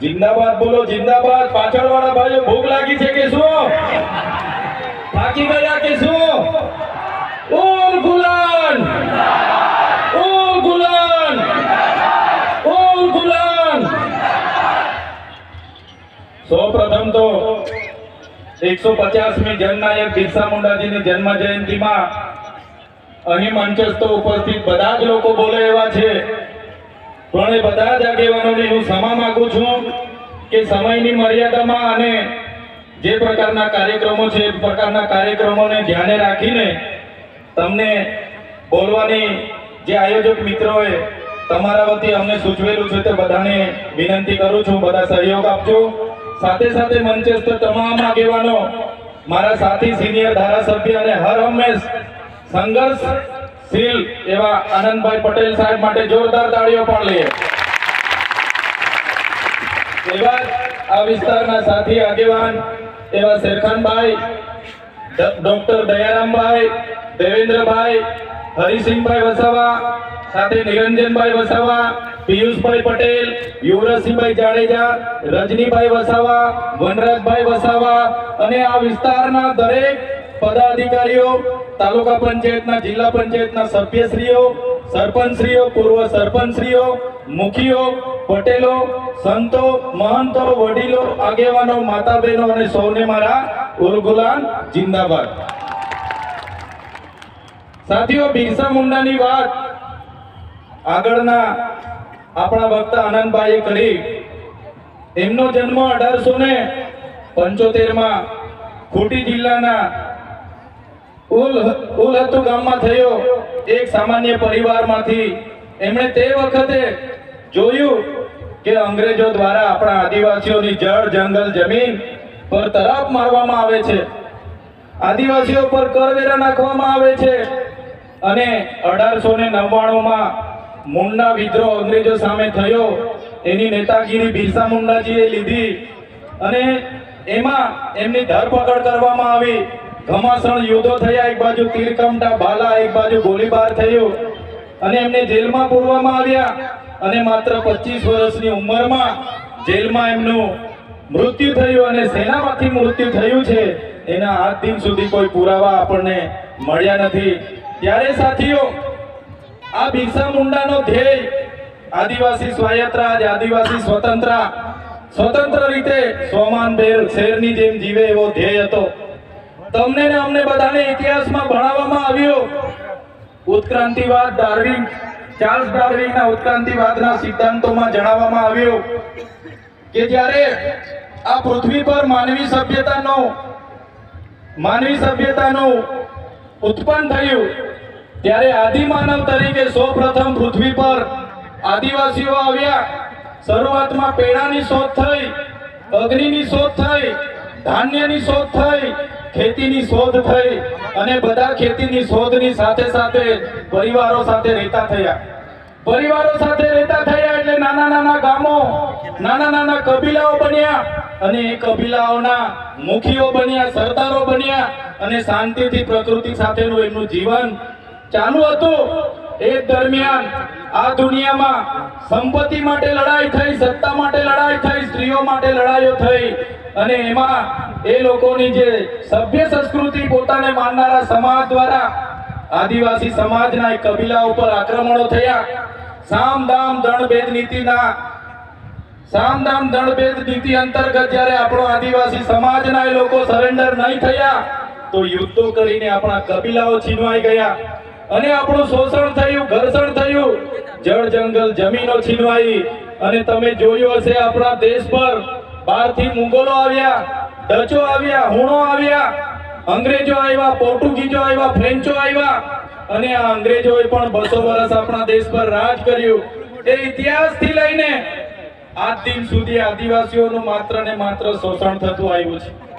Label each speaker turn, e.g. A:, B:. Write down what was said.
A: જિંદાબાદ બોલો જિંદાબાદ પાછળ વાળા ભાઈઓ ભૂખ લાગી છે કે શું થાકી ગયા કે શું ઉલ ગુલાન ઉલ ગુલાન ઉલ ગુલાન સૌપ્રથમ તો એકસો પચાસમી જનનાયક બિરસા મુંડાજીની જન્મ જયંતિમાં અહીં મંચસ્થ ઉપસ્થિત બધા જ લોકો બોલે એવા છે. પણ એ બધા જ આગેવાનોને હું ક્ષમા માંગુ છું કે સમયની મર્યાદામાં અને જે પ્રકારના કાર્યક્રમો છે, એ પ્રકારના કાર્યક્રમોને ધ્યાને રાખીને તમને બોલવાની જે આયોજક મિત્રોએ તમારા વતી અમને સૂચવેલું છે તે બધાને વિનંતી કરું છું, બધા સહયોગ આપજો. સાથે સાથે મંચસ્થ તમામ આગેવાનો, મારા સાથી, સિનિયર ધારાસભ્ય અને હર હંમેશ સંઘર્ષશીલ એવા આનંદભાઈ પટેલ સાહેબ માટે જોરદાર તાળીઓ પણ લઈએ. એવા આ વિસ્તારના સાથી, આગેવાન એવા શેરખાનભાઈ ડોક્ટર દયારામભાઈ, દેવેન્દ્રભાઈ, હરિસિંહભાઈ વસાવા, સાથે નિરંજનભાઈ વસાવા, પિયુષભાઈ પટેલ, યુવરાજસિંહભાઈ જાડેજા, રજનીભાઈ વસાવા, વનરાજભાઈ વસાવા અને આ વિસ્તારના દરેક પદાધિકારીઓ, તાલુકા પંચાયતના, જિલ્લા પંચાયતના સભ્યશ્રીઓ, સરપંચશ્રીઓ, પૂર્વ સરપંચશ્રીઓ, મુખીઓ, પટેલો, સંતો, મહંતો, વડીલો, આગેવાનો માતા બહેનો અને સૌને મારા ઉલગુલાન જિંદાબાદ. સાથીઓ, બિરસા મુંડાની વાત આગળના આપણા વક્તા આનંદભાઈએ કરી. એમનો જન્મ અઢારસો ને પંચોતેરમાં ખૂટી જિલ્લાના ઉલ હતું ગામમાં થયો એક સામાન્ય પરિવારમાંથી. એમણે તે વખતે જોયું કે અંગ્રેજો દ્વારા આપણા આદિવાસીઓની જળ, જંગલ, જમીન પર તરાપ મારવામાં આવે છે. આદિવાસીઓ પર કરવેરા નાખવામાં આવે છે અને અઢારસો ને નવ્વાણુંમાં મુંડા વિદ્રોહ અંગ્રેજો સામે થયો. એની નેતાગીરી બિરસા મુંડાજીએ લીધી અને એમાં એમની ધરપકડ કરવામાં આવી. ઘમાસણ યુદ્ધો થયા. એક બાજુ તીરકમટા ભાલા એક બાજુ ગોળીબાર થયો. અને એમને જેલમાં પૂરવામાં આવ્યા. અને માત્ર 25 વર્ષની ઉંમરમાં જેલમાં એમનું મૃત્યુ થયું અને સેનામાંથી મૃત્યુ થયું છે. એના આજ દિન સુધી કોઈ પુરાવા આપણને મળ્યા નથી. ત્યારે સાથીઓ, આ બિરસા મુંડાનો ધ્યેય આદિવાસી સ્વાયત્ત આજ આદિવાસી સ્વતંત્ર સ્વતંત્ર રીતે સોમાન બેર શેરની જેમ જીવે એવો ધ્યેય હતો. તમને ને અમને બધાને ઇતિહાસમાં ભણાવવામાં આવ્યો. ઉત્ક્રાંતિવાદ ડાર્વિન, ચાર્લ્સ ડાર્વિનના ઉત્ક્રાંતિવાદના સિદ્ધાંતોમાં જણાવવામાં આવ્યું કે જ્યારે આ પૃથ્વી પર માનવી સભ્યતાનો, માનવી સભ્યતાનું ઉત્પન્ન થયું, ત્યારે આદિમાનવ તરીકે સૌપ્રથમ પૃથ્વી પર આદિવાસીઓ આવ્યા. શરૂઆતમાં પેડાની શોધ થઈ, અગ્નિની શોધ થઈ, ધાન્યની શોધ થઈ ખેતીની શોધ થઈ અને બધા ખેતીની શોધની સાથે સાથે પરિવારો સાથે રહેતા થયા. પરિવારો સાથે રહેતા થયા એટલે નાના નાના ગામો, નાના નાના કબીલાઓ બન્યા અને એ કબીલાઓના મુખીઓ બન્યા, સરદારો બન્યા અને શાંતિથી પ્રકૃતિ સાથેનું એમનું જીવન ચાલુ હતું. એ દરમિયાન આ દુનિયામાં સંપત્તિ માટે લડાઈ થઈ, સત્તા માટે લડાઈ થઈ, સ્ત્રીઓ માટે લડાઈઓ થઈ અને એમાં એ લોકોની જે સભ્ય સંસ્કૃતિ પોતાને માનનારા સમાજ દ્વારા આદિવાસી સમાજના કબીલા ઉપર આક્રમણો થયા. સામ દામ દંડ ભેદ નીતિના સામ દામ દંડ નીતિ અંતર્ગત જ્યારે આપણો આદિવાસી સમાજના એ લોકો સરેન્ડર નહીં થયા, તો યુદ્ધો કરીને આપણા કબીલાઓ છીનવાઈ ગયા. અને આપણું શોષણ થયું, ઘર્ષણ થયું. જળ જંગલ જમીનો છીનવાઈ. અને તમે જોયું હશે આપણા દેશ પર બહારથી મુગલો આવ્યા. ડચો આવ્યા, હુણો આવ્યા, અંગ્રેજો આવ્યા પોર્ટુગીઝો આવ્યા, ફ્રેન્ચો આવ્યા. અને આ અંગ્રેજોએ પણ બસો વર્ષ આપણા દેશ પર રાજ કર્યું. એ ઇતિહાસથી લઈને આજ દિન સુધી આદિવાસીઓનું માત્ર ને માત્ર શોષણ થતું આવ્યું છે.